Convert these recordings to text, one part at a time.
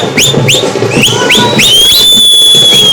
Thank you.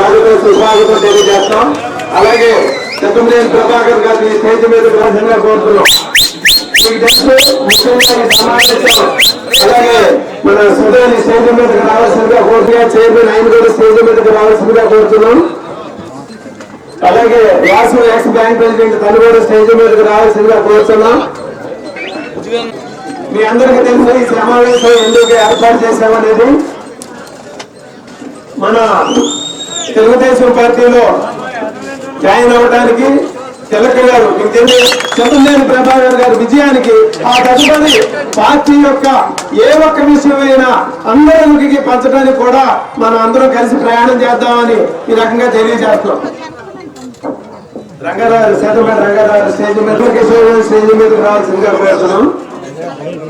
స్వాగతం తెలియజేస్తాం అలాగే చంద్రమనేని ప్రభాకర్ గారిని స్టేజ్ మీద ప్రధానంగా కోరుతున్నాం మీకు తెలుసు ముఖ్యంగా ఈ సమావేశం అలాగే మన సుధాని స్టేజ్ మీదకి రావాల్సిందిగా కోరుతున్నా చైర్మన్ ఆయన కూడా స్టేజ్ మీదకి రావాల్సిందిగా కోరుతున్నాం అలాగే వాసు ఎక్స్ బ్యాంక్ ప్రెసిడెంట్ తను కూడా స్టేజ్ మీదకి రావాల్సిందిగా కోరుతున్నాం. మీ అందరికీ తెలుసు ఈ సమావేశం ఎందుకు ఏర్పాటు చేశామనేది. మన తెలుగుదేశం పార్టీలో జాయిన్ అవ్వడానికి తిలక గారు మీకు తెలియదు చంద్రనేని ప్రభాకర్ గారి విజయానికి ఆ తదుపరి పార్టీ యొక్క ఏ ఒక్క విషయమైనా అందరికి పంచడానికి కూడా మనం అందరం కలిసి ప్రయాణం చేద్దామని ఈ రకంగా తెలియజేస్తున్నాం. రంగారావు శాతమైన రంగారావు స్టేజ్ మీద స్టేజ్ మీదకి రావాల్సిందిగా కోరుతున్నాం.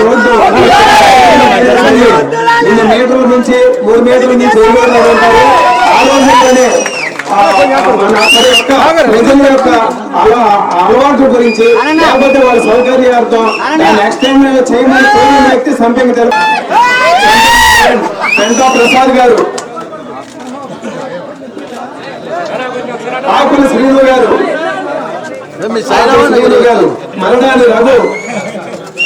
రోడ్డు. రెండు మీటర్ల నుంచి మూడు మీటర్ల నుంచి ఉంటారు ప్రజల యొక్క అలవాటు గురించి లేకపోతే వాళ్ళ సౌకర్యార్థం దాన్ని ఎక్స్టెండ్ చేయమని కోరిన వ్యక్తి సంపెంగ తెలుపు ప్రసాద్ గారు. ఆకుల శ్రీను గారు. మరడాని రఘు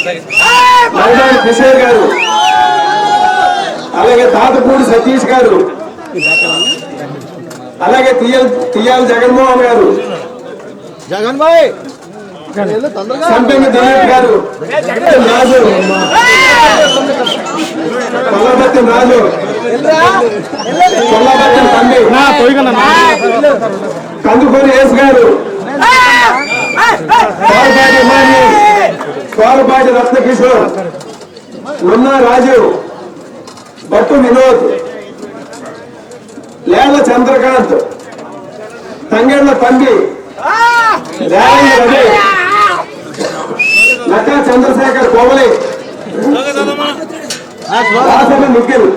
మరడాని కిషోర్ గారు అలాగే తాతపూడి సతీష్ గారు అలాగే తియ్యాల తియ్యాల జగన్మోహన్ గారు జగన్ భాయ్ తొందరగా సంపెంగ దిలీప్ గారు రాజు కొల్లబత్తి రాజు కొల్లబత్తి తండ్రి కందుకూరి యేసు గారు కోరపాటి రత్నకిషోర్ నున్నా రాజు భట్టు వినోద్. లేళ్ళ చంద్రకాంత్. తంగేళ్ళ తండ్రి నక్కా చంద్రశేఖర్ కోవలి. రాసన నిఖిల్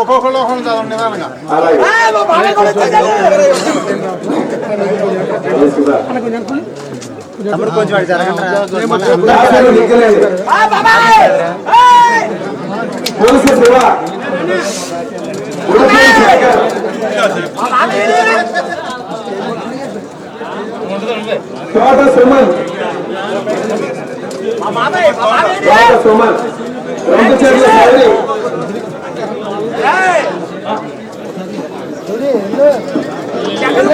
ఒక్కొక్కళ్ళు అలాగే. రాసన నిఖిల్ పోలీసు శేఖర్ తోట సుమన్ తోట సుమన్ రెండు చెట్ల శైలి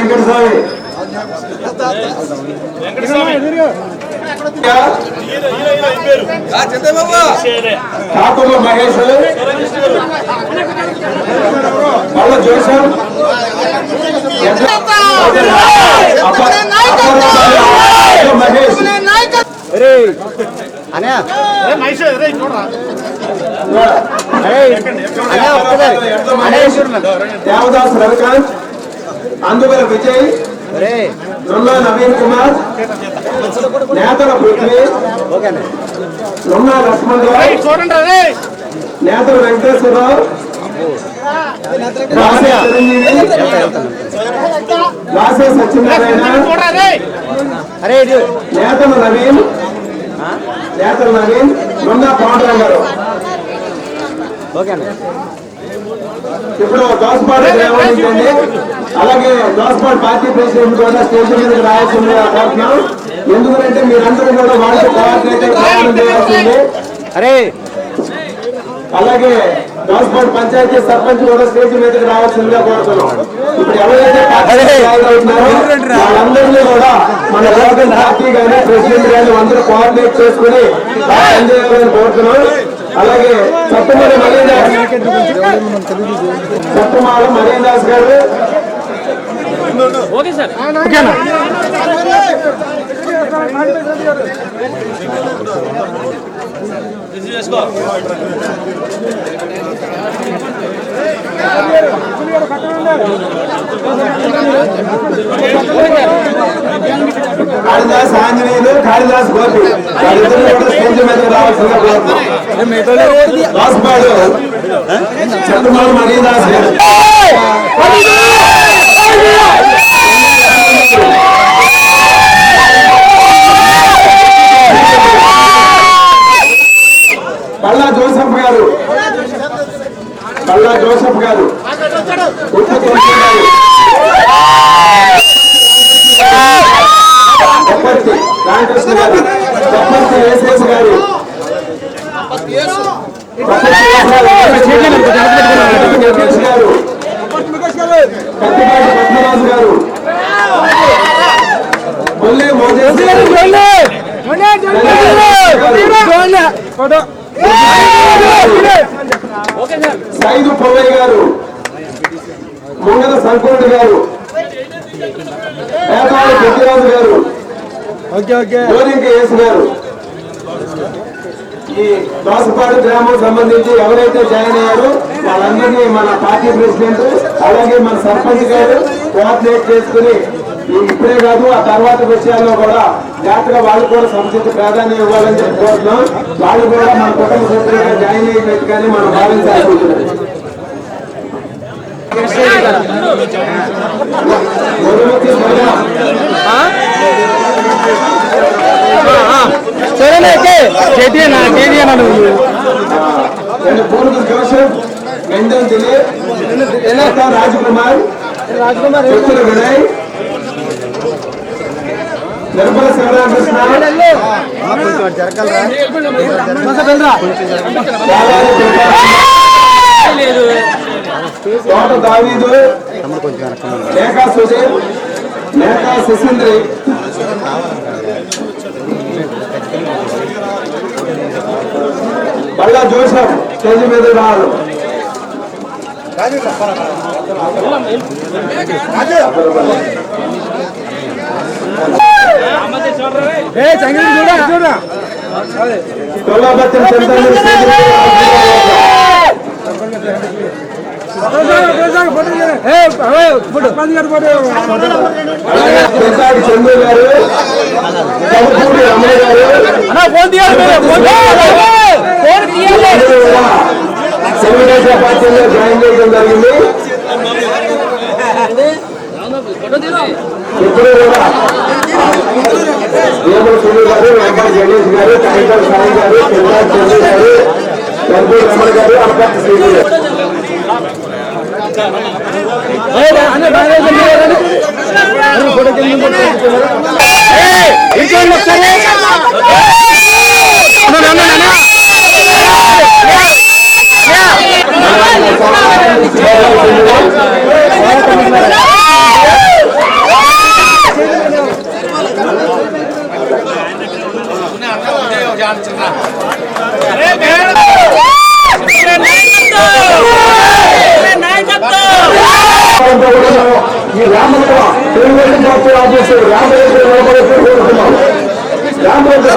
వెంకట స్వామి కాకుల మహేష్ మళ్ళా జోసఫ్. మహేష్. అనే దేవదాస్ రవికాంత్. అందువల విజయ్ నున్నా నవీన్ కుమార్ నేతల పృథ్వీ నున్నా లక్ష్మణ్ రావు నేతల వెంకటేశ్వరరావు రాసే సత్యనారాయణ నేతల నవీన్ నేతల నవీన్ నున్నా పవన్ గారు ఓకే ఇప్పుడు దోసపాడు నిర్వహించండి అలాగే దోసపాడు పార్టీ ప్రెసిడెంట్ కూడా స్టేషన్ మీదకి రావాల్సిందిగా కోరుతున్నాం ఎందుకంటే మీరందరూ కూడా వాళ్ళతో కోఆర్డినేటర్ ప్రయాణం చేయాల్సింది. అరే. అలాగే దోసపాడు పంచాయతీ సర్పంచ్ కూడా స్టేజ్ మీదకి రావాల్సిందిగా కోరుతున్నాం. ఇప్పుడు ఎవరైతే పార్టీ అవుతున్నారో వాళ్ళందరినీ కూడా మన లోకల్ పార్టీ కానీ ప్రెసిడెంట్ కానీ అందరూ కోఆర్డినేట్ చేసుకుని కోరుతున్నాం. అలాగే సత్యమూరి మలీదాస్ సత్యమాల మలీదాస్ గారు. Okay sir. కాళిదాస్ ఆంజనేయులు కాళిదాస్ గోపి. వాళ్ళిద్దరూ కూడా స్టేజ్ మీదకి రావాల్సిందిగా కోరుతున్నాం. దాసుపాడు సత్యమాల మలీదాస్ గారు పల్లా జోసఫ్ గారు పల్లా జోసఫ్ గారు. గారు. పెద్దిరాజు గారు. ఈ దోసపాడు గ్రామం సంబంధించి ఎవరైతే జాయిన్ అయ్యారో వాళ్ళందరినీ మన పార్టీ ప్రెసిడెంట్ అలాగే మన సర్పంచ్ గారు కోఆర్డినేట్ చేసుకుని ఇప్పుడే కాదు ఆ తర్వాత విషయాల్లో కూడా జాగ్రత్తగా వాళ్ళు కూడా సముచిత ప్రాధాన్యం ఇవ్వాలని చెప్పి కోరుతున్నాం. వాళ్ళు కూడా మన కుటుంబ సభ్యులుగా జాయిన్ అయినట్టుగానే మనం భావించాలి మధుమతి మహిళ సరేనా చేతి నా చేతి నువ్వు రాజకుమార్ రాజ్కుమార్ చిత్తూరు నిర్మల శివరామకృష్ణ తోట దావీదు లేఖా సుధీర్ లేఖా శశీంద్రి బళ్ళా జోసెఫ్ స్టేజ్ మీద సంగతి చూడ చూడ. తొలబత్తిన చంద్రని స్టేజ్ మీద అలాగే పెద్దాడి చందు గారు కవుపూడి రమణ గారు ఫోన్ తీయాలి ఫోన్ అందరూ కూడా తెలుగుదేశం పార్టీలో జాయిన్ చేయడం జరిగింది ఇప్పుడు కూడా వేముల సూర్య గారు వెంకట గణేష్ గారు కైకల్ సాయి గారు పిల్లల చంద్ర గారు గర్భూర్ రమణ గారు అనపర్తి శ్రీ గారు అంతా కూడా మనం ఈ రామత్వ తెలుగుదేశం పార్టీ ఆఫీసర్ రామరెడ్డి నిలబడేసి కోరుతున్నాం. రామరెడ్డి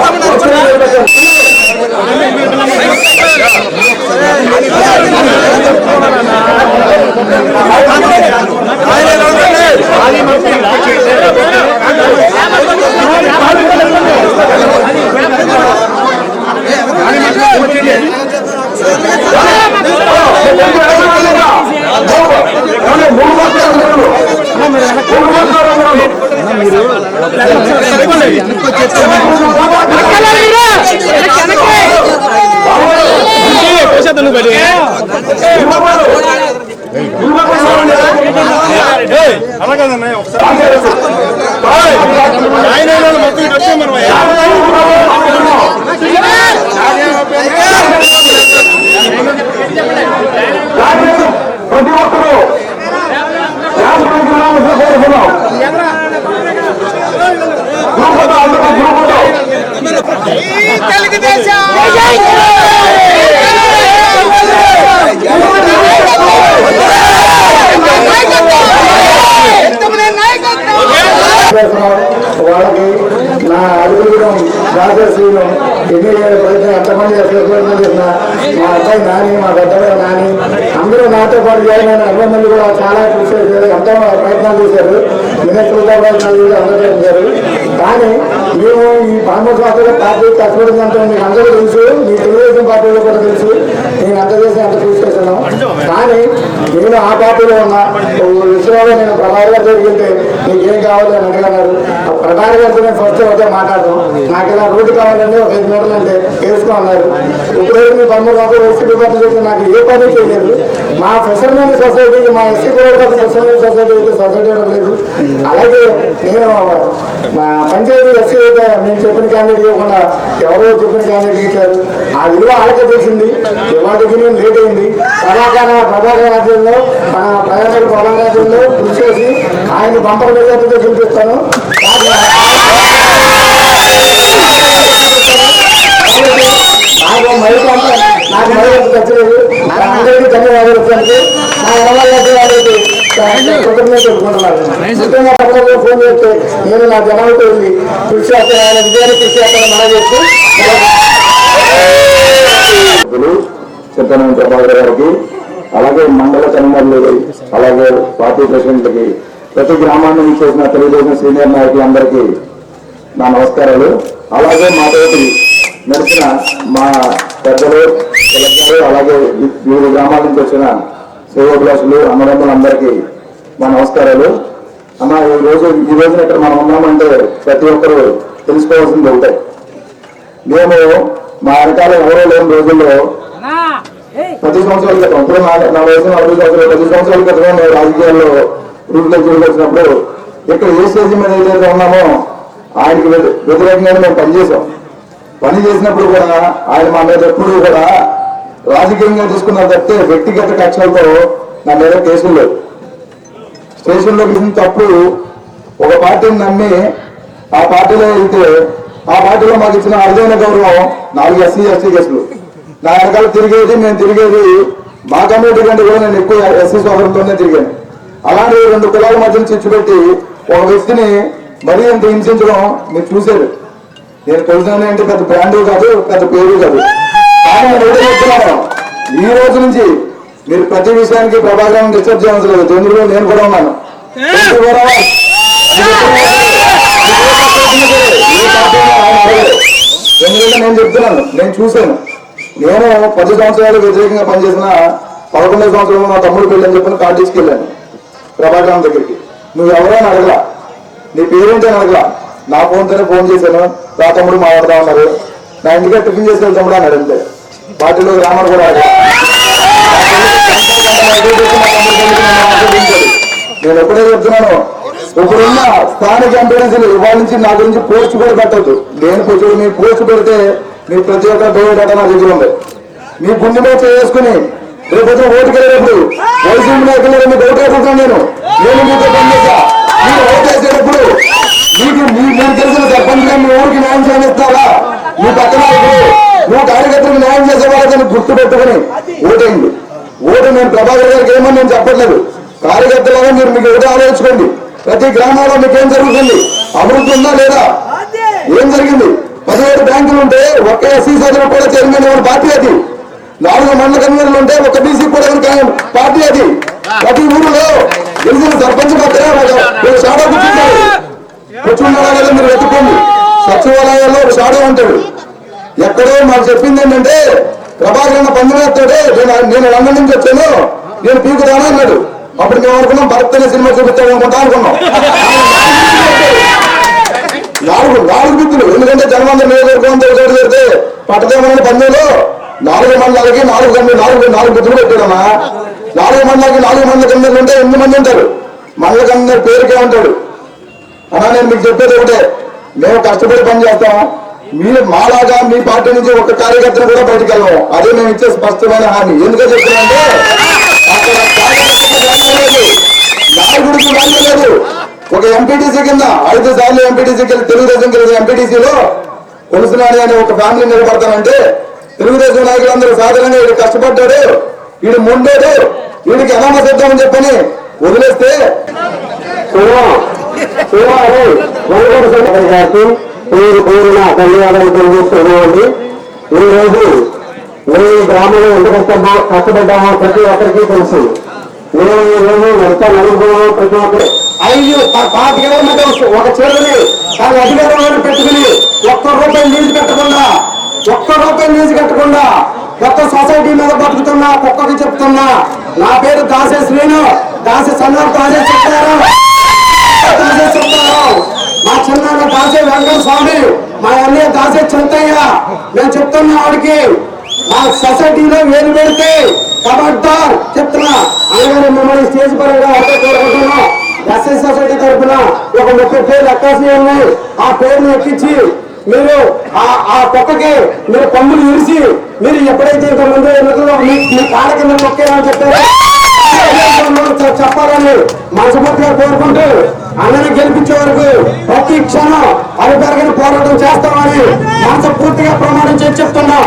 మూడు మాత్రం మూడు మాత్రం అలా కదన్నయ్య ఒకసారి ఆయన మొత్తం వచ్చే మనం ప్రతి ఒక్కరూ రామరెడ్డి రామకృష్ణ కోరుతున్నాం గ్రూపుతో అందరూ గ్రూపుతో వాళ్ళకి నా అడుగుడం రాజశ్రీను ఎన్ని ప్రయత్నం ఎంతమంది ప్రయత్నం చేసిన మా అబ్బాయి నాని మా పెద్దవాడు నాని అందరూ నాతో అరవై మంది కూడా చాలా కృషి చేశారు ఎంతో ప్రయత్నాలు చేశారు. మినిస్టర్లతో అందరూ చేశారు కానీ మేము ఈ పాండవ పార్టీలో పార్టీ కష్టపడింది అంటే మీకు అందరూ తెలుసు మీ తెలుగుదేశం పార్టీలో కూడా తెలుసు. నేను ఎంత చేసి ఎంత కృషి చేశాను కానీ నేను ఆ పార్టీలో ఉన్న విషయంలో నేను ప్రభావి గారి జరిగితే వెళ్తే ఏం కావాలి అని అడిగన్నారు. ప్రభావి గారితో నేను ఫస్ట్ ఒకటే మాట్లాడతాం. నాకు ఇలా రోడ్డు కావాలంటే ఒక ఐదు మీటర్లు అంటే వేసుకో అన్నారు. ఇప్పుడైతే మీ పదమూడు వందలు వైసీపీ పార్టీ చేస్తే నాకు ఏ పని చేయలేదు. మా ఫెసర్మెంట్ సొసైటీకి మా ఎస్సీ కూడా ఫెసర్మెంట్ సొసైటీకి సొసైటీ లేదు. అలాగే నేను మా పంచాయతీ ఎస్సీ అయితే నేను చెప్పిన క్యాండిడేట్ ఇవ్వకుండా ఎవరో చెప్పిన క్యాండిడేట్ ఇచ్చారు. ఆ విలువ వాళ్ళకే తెలిసింది. ఇవాటికి నేను లేట్ అయింది. ప్రభాకర ప్రభాకర్ రాజ్యంలో మన ప్రజలకు పొలం రాజ్యంలో కృషి చేసి ఆయన బంపర్ మెజార్టీతో చూపిస్తాను నాకు మైక్ నాకు మైక్ ఖర్చు లేదు. అందరికీ ధన్యవాదాలు వాళ్ళకి ఫోన్ చేస్తే నేను నా జనాలతో వెళ్ళి కృషి చేస్తాను ఆయన విజయాన్ని కృషి చేస్తాను మన చేస్తూ చిత్తనం ప్రభాకర్ గారికి అలాగే మండల కన్వీనర్లు అలాగే పార్టీ ప్రెసిడెంట్లకి ప్రతి గ్రామాన్ని చేసిన తెలుగుదేశం సీనియర్ నాయకులందరికీ నా నమస్కారాలు. అలాగే మా తోటి నడిచిన మా పెద్దలు తెలంగాణ అలాగే వివిధ గ్రామాల నుంచి వచ్చిన సేవోభిలాషులు అన్నదమ్ములందరికీ మా నమస్కారాలు. అన్న ఈ రోజు ఈ రోజున ఇక్కడ మనం ఉన్నామంటే ప్రతి ఒక్కరు తెలుసుకోవాల్సింది ఒకటే. మేము మా వెనకాల ఎవరో లేని రోజుల్లో పది సంవత్సరాల క్రితం ఇప్పుడు నా వయసు నలభై సంవత్సరాలు పది సంవత్సరాల క్రితం నేను రాజకీయాల్లో రూపులో వచ్చినప్పుడు ఇక్కడ ఏ స్టేజ్ మీద ఏదైతే ఉన్నామో ఆయనకి వ్య- వ్యతిరేకంగానే మేము పనిచేసాం పని చేసినప్పుడు కూడా ఆయన మా మీద ఎప్పుడు కూడా రాజకీయంగా చూసుకున్నారు తప్పితే వ్యక్తిగత కక్షలతో నా మీద కేసులు లేవు. స్టేషన్లో చేసిన తప్పు ఒక పార్టీని నమ్మి ఆ పార్టీలో వెళ్తే ఆ పార్టీలో మాకు ఇచ్చిన అరుదైన గౌరవం నాలుగు ఎస్సీ ఎస్టీ కేసులు. నా వెనకాల తిరిగేది నేను తిరిగేది మా కమ్యూనిటీ కంటే కూడా నేను ఎక్కువ ఎస్సీ సోదరులతోనే తిరిగాను. అలాంటి రెండు కులాల మధ్యన చిచ్చు పెట్టి ఒక వ్యక్తిని మరీ అంత హింసించడం మీరు చూశారు. నేను కొలుసాను అంటే పెద్ద బ్రాండ్ కాదు పెద్ద పేరు కాదు. ఈ రోజు నుంచి మీరు ప్రతి విషయానికి ప్రభాకరం డిస్టర్బ్ లేదు. చంద్రుడు నేను కూడా ఉన్నాను. ఎందుకంటే నేను చెప్తున్నాను. నేను చూశాను. నేను పది సంవత్సరాలు వ్యతిరేకంగా పనిచేసిన పదకొండో సంవత్సరంలో మా తమ్ముడు పెళ్ళి అని చెప్పి కార్డు తీసుకెళ్ళాను ప్రభాకరం దగ్గరికి. నువ్వు ఎవరైనా అడగలా. నీ పేరేంటి అని అడగలా. నా ఫోన్తోనే ఫోన్ చేశాను. రా తమ్ముడు మాట్లాడదా ఉన్నారు నా ఇంటికే టిఫిన్ చేసి వెళ్తాం అన్నాడు అంతే. పార్టీలో రామని కూడా నేను ఎప్పుడే చెప్తున్నాను ఇప్పుడున్న స్థానిక ఎంపీడెన్సీలు ఇవాళ నుంచి నా గురించి పోస్ట్ కూడా పెట్టద్దు. నేను కొంచెం మీ పోస్ట్ పెడితే మీ ప్రతి ఒక్క బయోడేటా నా దగ్గర ఉంది. మీ గుండెలో చేసుకుని రేపు పొద్దున ఓటుకి వెళ్ళేటప్పుడు వైసీపీ నాయకులు ఓటు వేసుకుంటాను నేను. నేను మీతో పనిచేసా మీరు ఓటు వేసేటప్పుడు మీకు మీ మీరు తెలిసిన సర్పంచ్ మీ ఊరికి న్యాయం చేయనిస్తారా మీ పక్కన ఇప్పుడు నువ్వు కార్యకర్తలకు న్యాయం చేసే వాళ్ళని గుర్తు పెట్టుకుని ఓటేయండి. ఓటు నేను ప్రభాకర్ గారికి ఏమని నేను చెప్పట్లేదు. కార్యకర్తలుగా మీరు మీకు ఒకటి ఆలోచించుకోండి. ప్రతి గ్రామంలో మీకు ఏం జరుగుతుంది? అభివృద్ధి ఉందా లేదా? ఏం జరిగింది? పదిహేడు బ్యాంకులు ఉంటే ఒక్క ఎస్సీ సోదరు కూడా చైర్మన్ ఎవరి పార్టీ అది? నాలుగు మండల కన్వీనర్లు ఉంటే ఒక బీసీ కూడా ఎవరి పార్టీ అది. ప్రతి ఊరిలో గెలిచిన సర్పంచ్ మధ్య షాడో కూర్చుంటారు కూర్చున్నారా లేదా మీరు వెతుక్కోండి. సచివాలయాల్లో షాడో ఉంటాడు ఎక్కడో మాకు చెప్పింది ఏంటంటే ప్రభాకర్ అన్న నేను నేను లండన్ నుంచి వచ్చాను. నేను పీకుతాను అన్నాడు. అప్పుడు మేము అనుకున్నాం భరత్ అనే సినిమా చూపిస్తాడు అనుకుంటా అనుకున్నాం. నాలుగు నాలుగు బిద్దులు ఎందుకంటే జనమందరం నియోజకవర్గం చోటు చేస్తే పట్టదేమని పందెంలో నాలుగు మండలాలకి నాలుగు గంటలు నాలుగు నాలుగు బిద్దులు పెట్టాడమ్మా. నాలుగు మండలాకి నాలుగు మండల కింద ఉంటే ఎనిమిది మంది ఉంటారు? మండల కన్నీరు పేరుకే ఉంటాడు. అలానే నేను మీకు చెప్పేది ఒకటే. మేము కష్టపడి పని చేస్తాం. మీరు మాలాగా మీ పార్టీ నుంచి ఒక కార్యకర్తను కూడా బయటకు వెళ్ళము. అదే మేము ఇచ్చే స్పష్టమైన హామీ. ఎందుకని చెప్తున్నామంటే అక్కడ నాయకుడికి వాల్యూ లేదు ఒక ఎంపీటీసీ కింద ఐదు సార్లు ఎంపీటీసీ కింద తెలుగుదేశం గెలిచిన ఎంపీటీసీలో కొలుసునాని అనే ఒక ఫ్యామిలీ నిలబడతానంటే తెలుగుదేశం నాయకులందరూ సాధారణంగా వీడు కష్టపడ్డాడు వీడు ముండాడు వీడికి అనామ సిద్ధం చెప్పని వదిలేస్తే గారికి పేరు పేరున ధన్యవాదాలు తెలియజేస్తున్నామండి. ఈ రోజు మేము గ్రామంలో ఎంత కష్టమో కష్టపడ్డామో ప్రతి ఒక్కరికి తెలుసు. మేము ఈ రోజు ఎంత నలుగుతున్నామో ప్రతి ఒక్కరు ఐదు పాతి పాతిక కిలోమీటర్ ఒక చెరువుని దాని అధికారంలో పెట్టుకుని ఒక్క రూపాయి నీళ్ళు కట్టకుండా ఒక్క రూపాయి నీళ్ళు కట్టకుండా కొత్త సొసైటీ మీద బతుకుతున్నా కుక్కకి చెప్తున్నా. నా పేరు దాసే శ్రీను దాసే సన్నారు దాసే చెప్తారు. చెప్తారు మా చిన్నాన్న దాసే వెంకట స్వామి మా అన్నయ్య దాసే చింతయ్య. నేను చెప్తున్నా వాడికి మా సొసైటీలో వేలు పెడితే కబడ్డార్ చెప్తున్నా. అలాగే మిమ్మల్ని స్టేజ్ పరంగా ఒకటే కోరుకుంటున్నాం. ఎస్ఎస్ సొసైటీ తరఫున ఒక ముప్పై పేర్లు ఎక్కాల్సి ఉన్నాయి ఆ పేర్లు ఎక్కించి మీరు ఆ ఆ కుక్కకి మీరు పన్నులు ఇరిసి మీరు ఎప్పుడైతే ఇంత ముందు ఎన్నికల్లో మీ కాళ్ళ కింద మొక్కారని చెప్పారు. మనస్ఫూర్తిగా కోరుకుంటూ అన్నని గెలిపించే వరకు ప్రతి క్షణం అరిపెరగని పోరాటం చేస్తామని మనస్ఫూర్తిగా ప్రమాణం చేసి చెప్తున్నాం.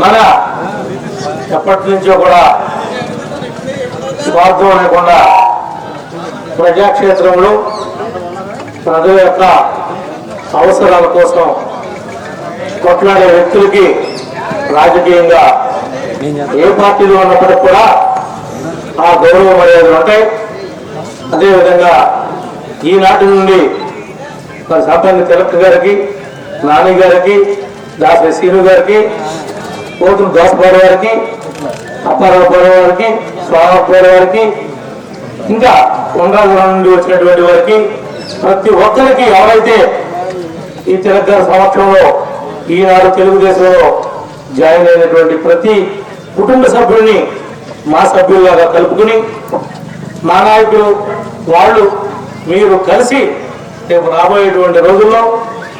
మన ఎప్పటి నుంచో కూడా స్వార్థం లేకుండా ప్రజాక్షేత్రంలో ప్రజల యొక్క అవసరాల కోసం కొట్లాడే వ్యక్తులకి రాజకీయంగా ఏ పార్టీలో ఉన్నప్పటికి కూడా ఆ గౌరవ మర్యాదలు ఉంటాయి. అదేవిధంగా ఈనాటి నుండి మన సంపంగి తిలక్ గారికి నాని గారికి దాసరి శ్రీను గారికి పోతులు దోసపాడు గారికి అప్పారావు గారికి స్వామిపాడు గారికి ఇంకా కొండాపురం నుండి వచ్చినటువంటి వారికి ప్రతి ఒక్కరికి ఎవరైతే ఈ తిలక్ గారి ఈనాడు తెలుగుదేశంలో జాయిన్ అయినటువంటి ప్రతి కుటుంబ సభ్యుల్ని మా సభ్యుల్లాగా కలుపుకుని మా నాయకులు వాళ్ళు మీరు కలిసి రేపు రాబోయేటువంటి రోజుల్లో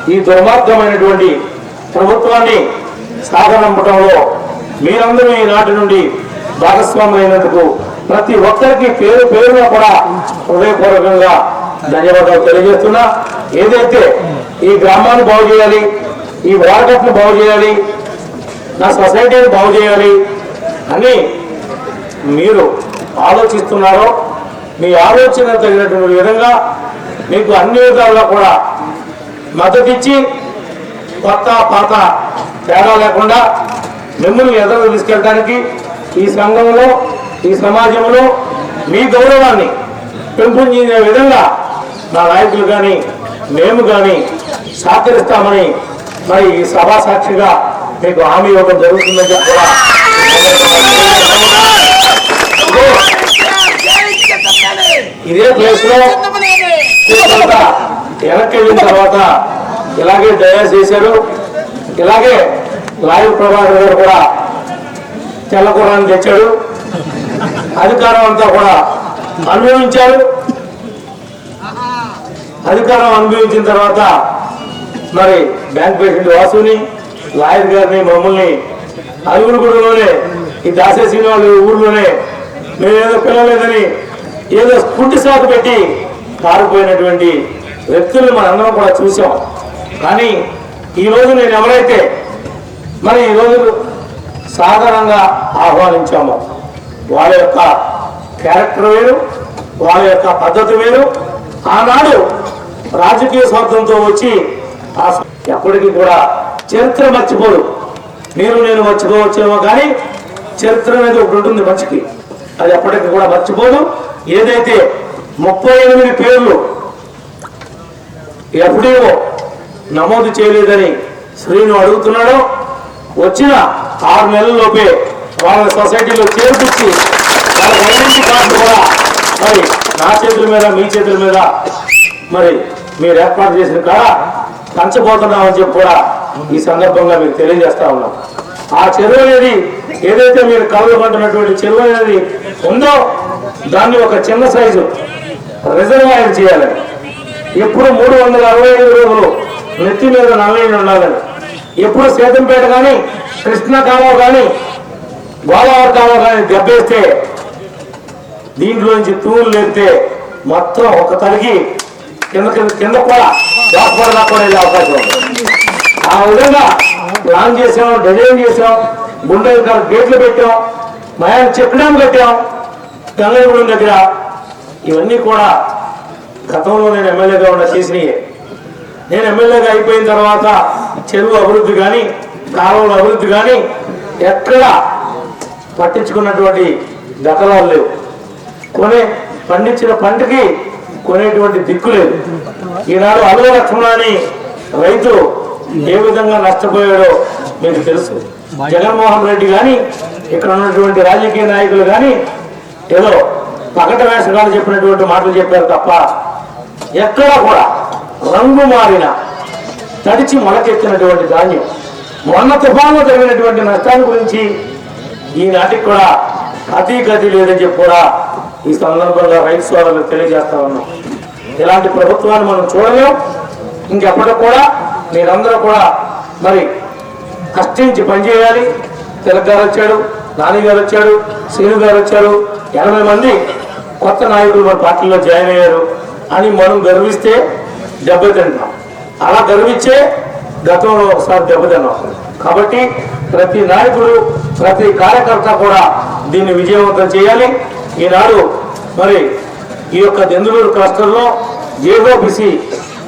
ఈ దుర్మార్గమైనటువంటి ప్రభుత్వాన్ని సాగనంపడంలో మీరందరూ ఈనాటి నుండి భాగస్వాములైనందుకు ప్రతి ఒక్కరికి పేరు పేరున కూడా హృదయపూర్వకంగా ధన్యవాదాలు తెలియజేస్తున్నా. ఏదైతే ఈ గ్రామాన్ని బాగు చేయాలి ఈ వారకట్ను బాగు చేయాలి నా సొసైటీని బాగు చేయాలి అని మీరు ఆలోచిస్తున్నారో మీ ఆలోచన తగినటువంటి విధంగా మీకు అన్ని విధాలుగా కూడా మద్దతిచ్చి కొత్త పాత తేడా లేకుండా మిమ్మల్ని ఎదురు తీసుకెళ్ళడానికి ఈ సంఘంలో ఈ సమాజంలో మీ గౌరవాన్ని పెంపొందించే విధంగా నా నాయకులు కానీ మేము కానీ సహకరిస్తామని మరి ఈ సభా సాక్షిగా మీకు హామీ ఇవ్వడం జరుగుతుందని చెప్పి కూడా ఇదే- ప్లేస్లో తర్వాత వెనక్కి వెళ్ళిన తర్వాత ఇలాగే డయా చేశారు. ఇలాగే లాయు ప్రభాకర్ గారు కూడా తెల్లకూరాన్ని తెచ్చాడు. అధికారం అంతా కూడా అనుభవించారు. అధికారం అనుభవించిన తర్వాత మరి బ్యాంక్ ప్రెసిడెంట్ వాసుని లాయర్ గారిని మమ్మల్ని అరుగురుగుడులోనే ఈ దాసేసిన వాళ్ళు ఊర్లోనే మేమేదో పిల్లలేదని ఏదో స్ఫూర్తి సాగు పెట్టి పారిపోయినటువంటి వ్యక్తుల్ని మనందరం కూడా చూసాం. కానీ ఈ రోజు నేను ఎవరైతే మరి ఈ రోజు సాధారణంగా ఆహ్వానించామో వాళ్ళ యొక్క క్యారెక్టర్ వేరు వాళ్ళ యొక్క పద్ధతి వేరు ఆనాడు రాజకీయ స్వార్థంతో వచ్చి ఎప్పటికీ కూడా చరిత్ర మర్చిపోదు. మీరు నేను మర్చిపోవచ్చేమో కానీ చరిత్ర అనేది ఒకటి ఉంటుంది మనిషికి. అది ఎప్పటికీ కూడా మర్చిపోదు. ఏదైతే ముప్పై ఎనిమిది పేర్లు ఎప్పుడేవో నమోదు చేయలేదని శ్రీను అడుగుతున్నాడో వచ్చిన ఆరు నెలల్లోపే వాళ్ళ సొసైటీలో చేర్పించి వాళ్ళ ఐడెంటిటీ కార్డు కూడా మరి నా చేతుల మీద మీ చేతుల మీద మరి మీరు ఏర్పాటు చేసిన కాడ పంచబోతున్నామని చెప్పి కూడా ఈ సందర్భంగా మీకు తెలియజేస్తా ఉన్నాం. ఆ చెరువు అనేది ఏదైతే మీరు కళ్ళు చెరువు అనేది ఉందో దాన్ని ఒక చిన్న సైజు రిజర్వాయర్ చేయాలని ఎప్పుడు మూడు వందల అరవై ఐదు రోజులు నెత్తి మీద నల్లయ్య ఉండాలని ఎప్పుడు సేతంపేట కానీ కృష్ణ కాలువ కానీ గోదావరి కాలువ కానీ దెబ్బేస్తే దీంట్లోంచి తూలు లేపితే మొత్తం ఒక తరిగి కింద కింద కింద కూడా దాపడదా కూడా వెళ్ళే అవకాశం ఉంది ఆ విధంగా ప్లాన్ చేసాం డిజైన్ చేసాం గుండె గేట్లు పెట్టాం మయాన్ చెక్ కట్టాం గంగైగూడెం దగ్గర ఇవన్నీ కూడా గతంలో నేను ఎమ్మెల్యేగా ఉన్న చేసినవి నేను ఎమ్మెల్యేగా అయిపోయిన తర్వాత చెరువు అభివృద్ధి కానీ కాలువల అభివృద్ధి కానీ ఎక్కడ పట్టించుకున్నటువంటి దకలాలు లేవు కొనే పండించిన పంటకి కొనేటువంటి దిక్కు లేదు. ఈనాడు అల్లు లక్ష్మణాన్ని రైతు ఏ విధంగా నష్టపోయాడో మీకు తెలుసు. జగన్మోహన్ రెడ్డి కానీ ఇక్కడ ఉన్నటువంటి రాజకీయ నాయకులు కానీ ఏదో పగట వేషగాలు చెప్పినటువంటి మాటలు చెప్పారు తప్ప ఎక్కడ కూడా రంగు మారిన తడిచి మొలకెత్తినటువంటి ధాన్యం మొన్న తుఫాన్లో జరిగినటువంటి నష్టాన్ని గురించి ఈనాటికి కూడా అతి గతి లేదని చెప్పి కూడా ఈ సందర్భంగా రైతు సోదరులకు తెలియజేస్తా ఉన్నాం. ఇలాంటి ప్రభుత్వాన్ని మనం చూడలేం. ఇంకెప్పటికి కూడా మీరందరూ కూడా మరి కష్టించి పనిచేయాలి. తిలక్ గారు వచ్చాడు నాని గారు వచ్చాడు శ్రీను గారు వచ్చారు ఎనభై మంది కొత్త నాయకులు మన పార్టీలో జాయిన్ అయ్యారు అని మనం గర్విస్తే దెబ్బతింటాం. అలా గర్వించే గతంలో ఒకసారి దెబ్బతిన్నాం. కాబట్టి ప్రతి నాయకుడు ప్రతి కార్యకర్త కూడా దీన్ని విజయవంతం చేయాలి. ఈనాడు మరి ఈ యొక్క దెందులూరు క్లస్టర్లో ఏఓబిసి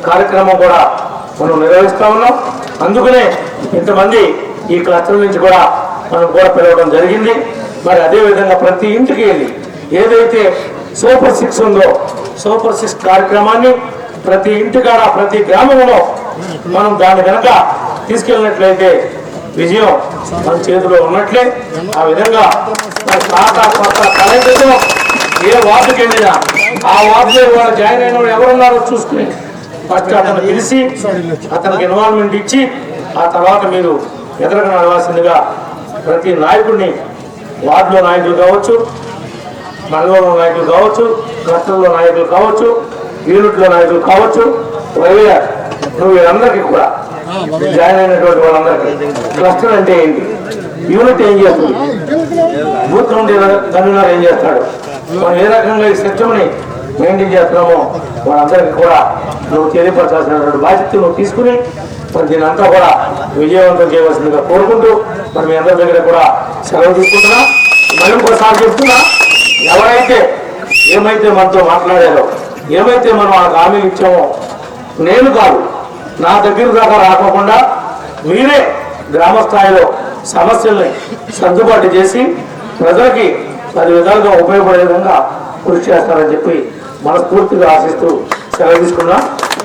కార్యక్రమం కూడా మనం నిర్వహిస్తా ఉన్నాం. అందుకనే ఇంతమంది ఈ క్లస్టర్ నుంచి కూడా మనం కూడా పిలవడం జరిగింది. మరి అదే విధంగా ప్రతి ఇంటికి వెళ్ళి ఏదైతే సూపర్ సిక్స్ ఉందో సూపర్ సిక్స్ కార్యక్రమాన్ని ప్రతి ఇంటికాడ ప్రతి గ్రామంలో మనం దాన్ని కనుక తీసుకెళ్ళినట్లయితే విజయం మన చేతిలో ఉన్నట్లే ఆ విధంగా తాత పాత కొత్త కలెక్టర్తో ఏ వార్డుకి వెళ్ళినా ఆ వార్డులో వాళ్ళు జాయిన్ అయిన వాళ్ళు ఎవరున్నారో చూసుకుని ఫస్ట్ అతను పిలిచి అతనికి ఇన్వాల్వ్మెంట్ ఇచ్చి ఆ తర్వాత మీరు ఎదురుగా నడవాల్సిందిగా ప్రతి నాయకుడిని వార్డులో నాయకులు కావచ్చు మండలంలో నాయకులు కావచ్చు క్లస్టర్లో నాయకులు కావచ్చు యూనిట్లో నాయకులు కావచ్చు వైవిఆర్ నువ్వు వీళ్ళందరికీ కూడా జాయిన్ అయినటువంటి వాళ్ళందరికీ క్లస్టర్ అంటే ఏంటి? యూనిట్ ఏం చేస్తుంది? బూత్ నుండి కన్వీనర్ ఏం చేస్తాడు? మనం ఏ రకంగా ఈ సిస్టమ్ని మెయింటైన్ చేస్తున్నామో వాళ్ళందరికీ కూడా నువ్వు తెలియపరచాల్సినటువంటి బాధ్యత నువ్వు తీసుకుని మరి దీని అంతా కూడా విజయవంతం చేయవలసిందిగా కోరుకుంటూ మరి మీ అందరి దగ్గర కూడా సెలవు తీసుకుంటున్నా. మళ్ళీ ఒకసారి చెప్తున్నా ఎవరైతే ఏమైతే మనతో మాట్లాడారో ఏమైతే మనం ఆ హామీలు ఇచ్చామో నేను కాదు నా దగ్గర దాకా రాకోకుండా మీరే గ్రామ స్థాయిలో సమస్యల్ని సర్దుబాటు చేసి ప్రజలకి పది విధాలుగా ఉపయోగపడే విధంగా కృషి చేస్తారని చెప్పి మనస్ఫూర్తిగా ఆశిస్తూ సెలవు తీసుకున్నా.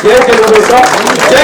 జై తెలుగుదేశం జై